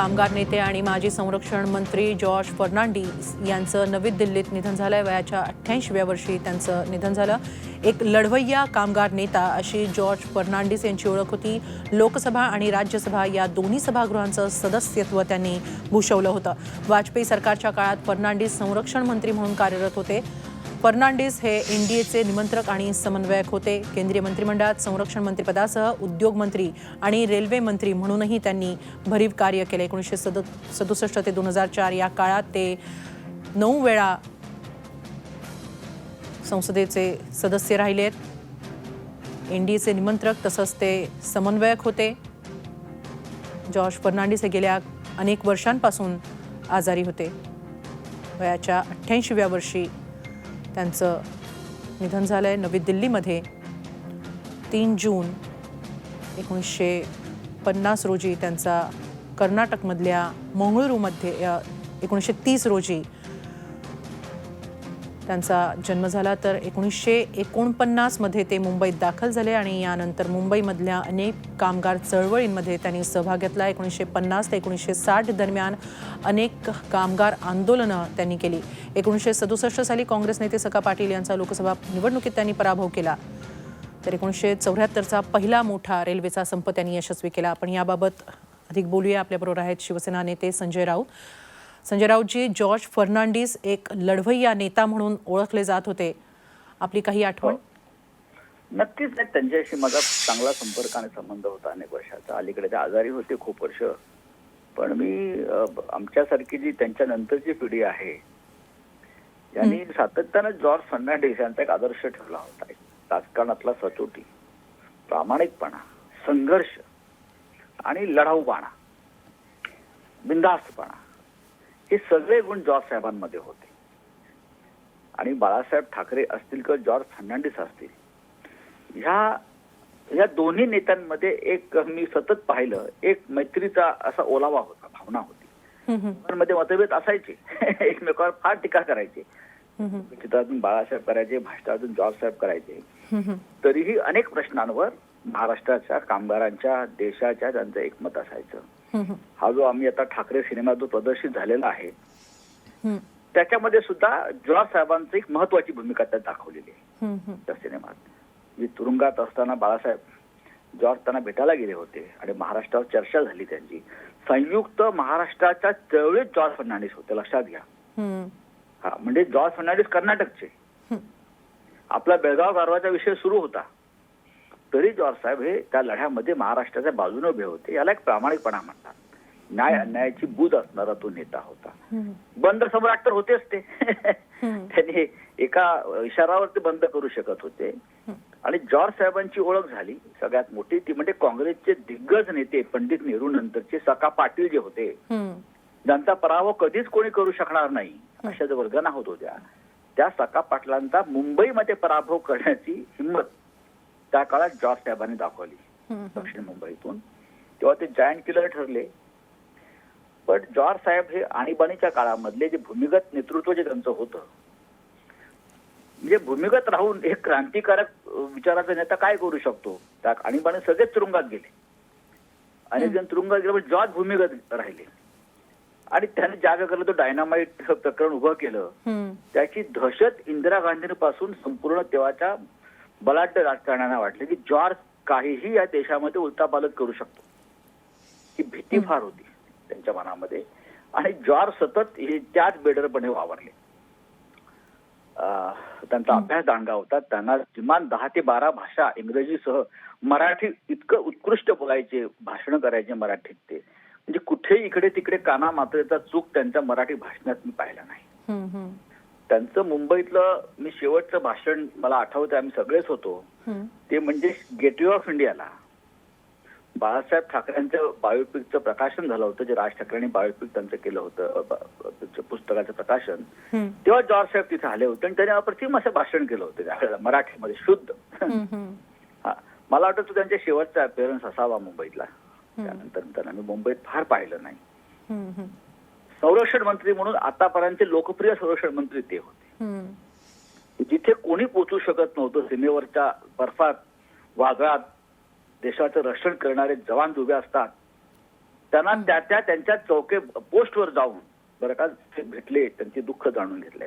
कामगार नेते आणि माजी संरक्षण मंत्री जॉर्ज फर्नांडीस यांचं नवी दिल्लीत निधन झालंय. वयाच्या अठ्ठ्याऐंशीव्या वर्षी त्यांचं निधन झालं. एक लढवय्या कामगार नेता अशी जॉर्ज फर्नांडिस यांची ओळख होती. लोकसभा आणि राज्यसभा या दोन्ही सभागृहांचं सदस्यत्व त्यांनी भूषवलं होतं. वाजपेयी सरकारच्या काळात फर्नांडिस संरक्षण मंत्री म्हणून कार्यरत होते. फर्नांडिस हे एनडीएचे निमंत्रक आणि समन्वयक होते. केंद्रीय मंत्रिमंडळात संरक्षण मंत्रिपदासह उद्योग मंत्री आणि रेल्वे मंत्री म्हणूनही त्यांनी भरीव कार्य केले. एकोणीसशे सद सदुसष्ट ते दोन हजार चार या काळात ते नऊ वेळा संसदेचे सदस्य राहिलेत. एनडीएचे निमंत्रक तसंच ते समन्वयक होते. जॉर्ज फर्नांडिस हे गेल्या अनेक वर्षांपासून आजारी होते. वयाच्या अठ्ठ्याऐंशीव्या वर्षी त्यांचं निधन झालं आहे नवी दिल्लीमध्ये तीन जून एकोणीसशे पन्नास रोजी त्यांचा कर्नाटकमधल्या मंगळुरूमध्ये एकोणीसशे तीस रोजी त्यांचा जन्म झाला तर एकोणीसशे एकोणपन्नासमध्ये ते मुंबईत दाखल झाले आणि यानंतर मुंबईमधल्या अनेक कामगार चळवळींमध्ये त्यांनी सहभाग घेतला. एकोणीसशे पन्नास ते एकोणीसशे साठ दरम्यान अनेक कामगार आंदोलनं त्यांनी केली. एकोणीसशे सदुसष्ट साली काँग्रेस नेते सका पाटील यांचा लोकसभा निवडणुकीत त्यांनी पराभव केला. तर एकोणीसशे चौऱ्याहत्तरचा पहिला मोठा रेल्वेचा संप त्यांनी यशस्वी केला. आपण याबाबत अधिक बोलूया. आपल्याबरोबर आहेत शिवसेना नेते संजय राऊत. संजय राऊतजी जॉर्ज फर्नांडिस एक लढवय्या नेता म्हणून ओळखले जात होते. आपली काही आठवण? नक्कीच नाही त्यांच्याशी माझा चांगला संपर्क आणि संबंध होता अनेक वर्षाचा. अलीकडे ते आजारी होते खूप वर्ष. पण मी आमच्यासारखी जी त्यांच्या नंतरची पिढी आहे यांनी सातत्यानं जॉर्ज फर्नांडिस यांचा एक आदर्श ठेवला होता. राजकारणातला सचोटी प्रामाणिकपणा संघर्ष आणि लढाऊपणा बिनधास्तपणा. हे सगळे गुण जॉर्ज साहेबांमध्ये होते. आणि बाळासाहेब ठाकरे असतील किंवा जॉर्ज फर्नांडिस असतील ह्या ह्या दोन्ही नेत्यांमध्ये एक मी सतत पाहिलं एक मैत्रीचा असा ओलावा होता भावना होती. मध्ये मतभेद असायचे. एकमेकावर फार टीका करायचे. चित्रातून बाळासाहेब करायचे भाषणातून जॉर्ज साहेब करायचे. तरीही अनेक प्रश्नांवर महाराष्ट्राच्या कामगारांच्या देशाच्या त्यांचं एकमत असायचं. हा जो आम्ही आता ठाकरे सिनेमा जो प्रदर्शित झालेला आहे त्याच्यामध्ये सुद्धा जॉर्ज साहेबांची एक महत्वाची भूमिका त्यात दाखवलेली आहे. त्या सिनेमात. मी तुरुंगात असताना बाळासाहेब जॉर्ज त्यांना भेटायला गेले होते आणि महाराष्ट्रावर चर्चा झाली त्यांची. संयुक्त महाराष्ट्राच्या चळवळीत जॉर्ज फर्नांडिस होते लक्षात घ्या. हा म्हणजे जॉर्ज फर्नांडिस कर्नाटकचे. आपला बेळगाव गारवाचा विषय सुरू होता. तरी जॉर्ज साहेब हे त्या लढ्यामध्ये महाराष्ट्राच्या बाजूने उभे होते. याला एक प्रामाणिकपणा म्हणतात. न्याय अन्यायाची बूज असणारा तो नेता होता. बंद सम्राट तर होतेच ते. त्यांनी एका इशारावर ते बंद करू शकत होते. आणि जॉर्ज साहेबांची ओळख झाली. सगळ्यात मोठी ती म्हणजे काँग्रेसचे दिग्गज नेते पंडित नेहरू नंतरचे सका पाटील जे होते. ज्यांचा पराभव कधीच कोणी करू शकणार नाही. अशा ज्या वर्गना होत होत्या. त्या सका पाटलांचा मुंबईमध्ये पराभव करण्याची हिंमत त्या काळात जॉर्ज साहेबांनी दाखवली दक्षिण मुंबईतून. तेव्हा ते जायंट किलर ठरले. पण जॉर्ज साहेब हे आणीबाणीच्या काळामधले जे भूमिगत नेतृत्व जे त्यांचं होतं म्हणजे भूमिगत राहून एक क्रांतिकारक विचाराचा नेता काय करू शकतो? त्या आणीबाणी सगळेच तुरुंगात गेले. अनेक जण तुरुंगात गेले पण जॉर्ज भूमिगत राहिले. आणि त्याने ज्या करलं तो डायनामाइट प्रकरण उभं केलं. त्याची दहशत इंदिरा गांधींपासून संपूर्ण तेव्हाच्या बलाढ्य राजकारण्यांना वाटले की जॉर्ज काहीही या देशामध्ये उलटापालट करू शकतो. ही भीती फार होती त्यांच्या मनामध्ये. आणि जॉर्ज सतत हे त्याच बेडरपणे वावरले. त्यांचा अभ्यास दांडगा होता. त्यांना किमान दहा ते बारा भाषा इंग्रजीसह मराठी इतकं उत्कृष्ट बोलायचे भाषण करायचे मराठीत ते. म्हणजे कुठेही इकडे तिकडे काना मात्रेचा चूक त्यांच्या मराठी भाषणात मी पाहिला नाही. त्यांचं मुंबईतलं मी शेवटचं भाषण मला आठवतं आम्ही सगळेच होतो. ते म्हणजे गेटवे ऑफ इंडियाला बाळासाहेब ठाकरेंचं बायोपिकचं प्रकाशन झालं होतं जे राज ठाकरेंनी बायोपिक त्यांचं केलं होतं पुस्तकाचं प्रकाशन. तेव्हा जॉर्ज साहेब तिथे आले होते आणि त्यांनी अप्रतिम असं भाषण केलं होतं त्यावेळेला मराठीमध्ये शुद्ध. हा मला वाटतं तो त्यांच्या शेवटचा अपिअरन्स असावा मुंबईतला. त्यानंतर त्यांना मी मुंबईत फार पाहिलं नाही. संरक्षण मंत्री म्हणून आतापर्यंत लोकप्रिय संरक्षण मंत्री ते होते. जिथे कोणी पोचू शकत नव्हतं सीमेवरच्या बर्फात वादळात देशाचं रक्षण करणारे जवान उभे असतात त्यांना त्या त्या त्यांच्या चौके पोस्टवर जाऊन बरं का भेटले त्यांचे दुःख जाणून घेतले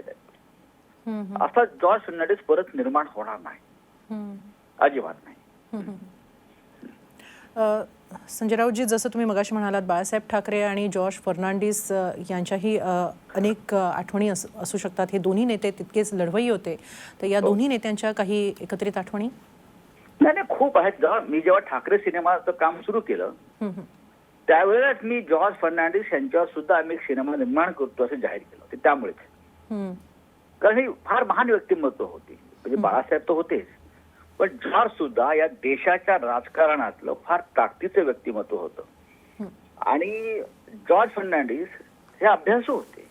असा जॉर्ज फर्नांडिस परत निर्माण होणार नाही. अजिबात नाही. संजय राऊतजी जसं तुम्ही मगाशी म्हणालात बाळासाहेब ठाकरे आणि जॉर्ज फर्नांडिस यांच्याही अनेक आठवणी अस- शकतात. हे दोन्ही नेते तितकेच लढवई होते. तर या दोन्ही नेत्यांच्या काही एकत्रित आठवणी? नाही नाही खूप आहेत. जेव्हा मी जेव्हा ठाकरे सिनेमाचं काम सुरू केलं. त्यावेळेस मी जॉर्ज फर्नांडिस यांच्यावर सुद्धा आम्ही एक सिनेमा निर्माण करतो असं जाहीर केलं होतं. त्यामुळेच. कारण ही फार महान व्यक्तिमत्व होती. म्हणजे बाळासाहेब तर होतेच. पण जॉर्ज सुद्धा या देशाच्या राजकारणातलं फार ताकदीचं व्यक्तिमत्व होतं. आणि जॉर्ज फर्नांडिस हे अभ्यासू होते.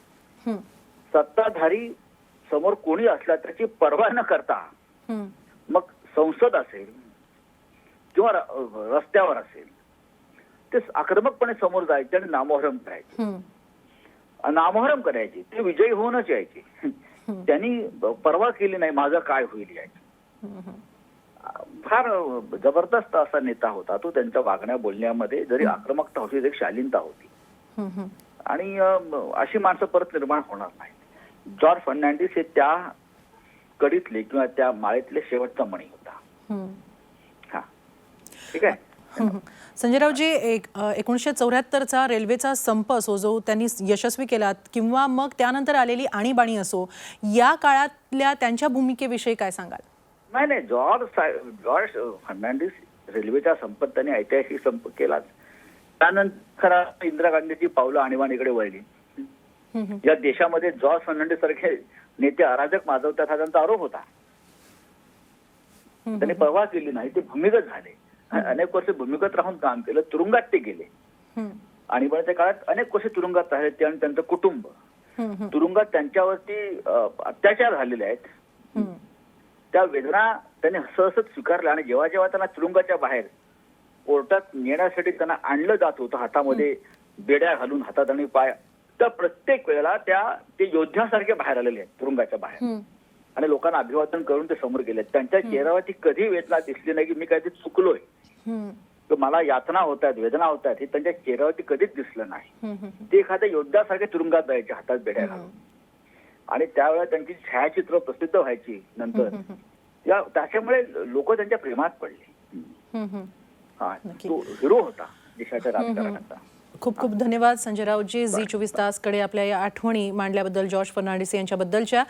सत्ताधारी समोर कोणी असला त्याची पर्वा न करता मग संसद असेल किंवा रस्त्यावर असेल ते आक्रमकपणे समोर जायचे आणि नामोहरम करायचे. नामोहरम करायचे. ते विजयी होऊनच यायचे. त्यांनी पर्वा केली नाही माझं काय होईल याची. हम्म, हम्म. फार जबरदस्त असा नेता होता तो त्यांच्या वागण्या बोलण्यामध्ये जरी आक्रमकता होती तरी शालीनता होती. आणि अशी माणसं परत निर्माण होणार नाही जॉर्ज फर्नांडिस हे त्या कडीतले किंवा त्या माळेतले शेवटचा मणी होता. हा. ठीक आहे. संजयरावजी एक एकोणीसशे चौऱ्याहत्तरचा रेल्वेचा संप असो जो त्यांनी यशस्वी केला किंवा मग त्यानंतर आलेली आणीबाणी असो या काळातल्या त्यांच्या भूमिकेविषयी काय सांगाल? नाही नाही जॉर्ज जॉर्ज फर्नांडिस रेल्वेचा संप त्यांनी ऐतिहासिक संप केलाच. त्यानंतर खरा इंदिरा गांधीची पावलं आणीबाणीकडे वळली. या देशामध्ये जॉर्ज फर्नांडिस सारखे नेते अराजक माजवतात हा त्यांचा आरोप होता. त्यांनी पर्वा केली नाही ते भूमिगत झाले. अनेक वर्ष भूमिगत राहून काम केलं तुरुंगात ते गेले. आणीबाणीच्या काळात अनेक वर्ष तुरुंगात राहिले ते आणि त्यांचं कुटुंब. तुरुंगात त्यांच्यावरती अत्याचार झालेले आहेत. त्या वेदना त्यांनी सहसत स्वीकारल्या आणि जेव्हा जेव्हा त्यांना तुरुंगाच्या बाहेर कोर्टात नेण्यासाठी त्यांना आणलं जात होतं हातामध्ये बेड्या घालून हातात आणि पाय तर प्रत्येक वेळेला त्या ते योद्ध्यासारखे बाहेर आलेले आहेत तुरुंगाच्या बाहेर. आणि लोकांना अभिवादन करून ते समोर गेले त्यांच्या चेहऱ्यावरती कधी वेदना दिसली नाही की मी काहीतरी चुकलोय. मला यातना होत आहेत वेदना होत आहेत हे त्यांच्या चेहऱ्यावरती कधीच दिसलं नाही. ते एखाद्या योद्ध्यासारखे तुरुंगात जायचे हातात बेड्या घालून. आणि त्यावेळेला त्यांची छायाचित्र प्रसिद्ध व्हायची नंतर. त्या त्याच्यामुळे लोक त्यांच्या प्रेमात पडले. हा. तो हिरो होता देशाच्या राजकारणाचा. खूप खूप धन्यवाद संजय राऊतजी झी चोवीस तासकडे आपल्या या आठवणी मांडल्याबद्दल जॉर्ज फर्नांडिस यांच्याबद्दलच्या.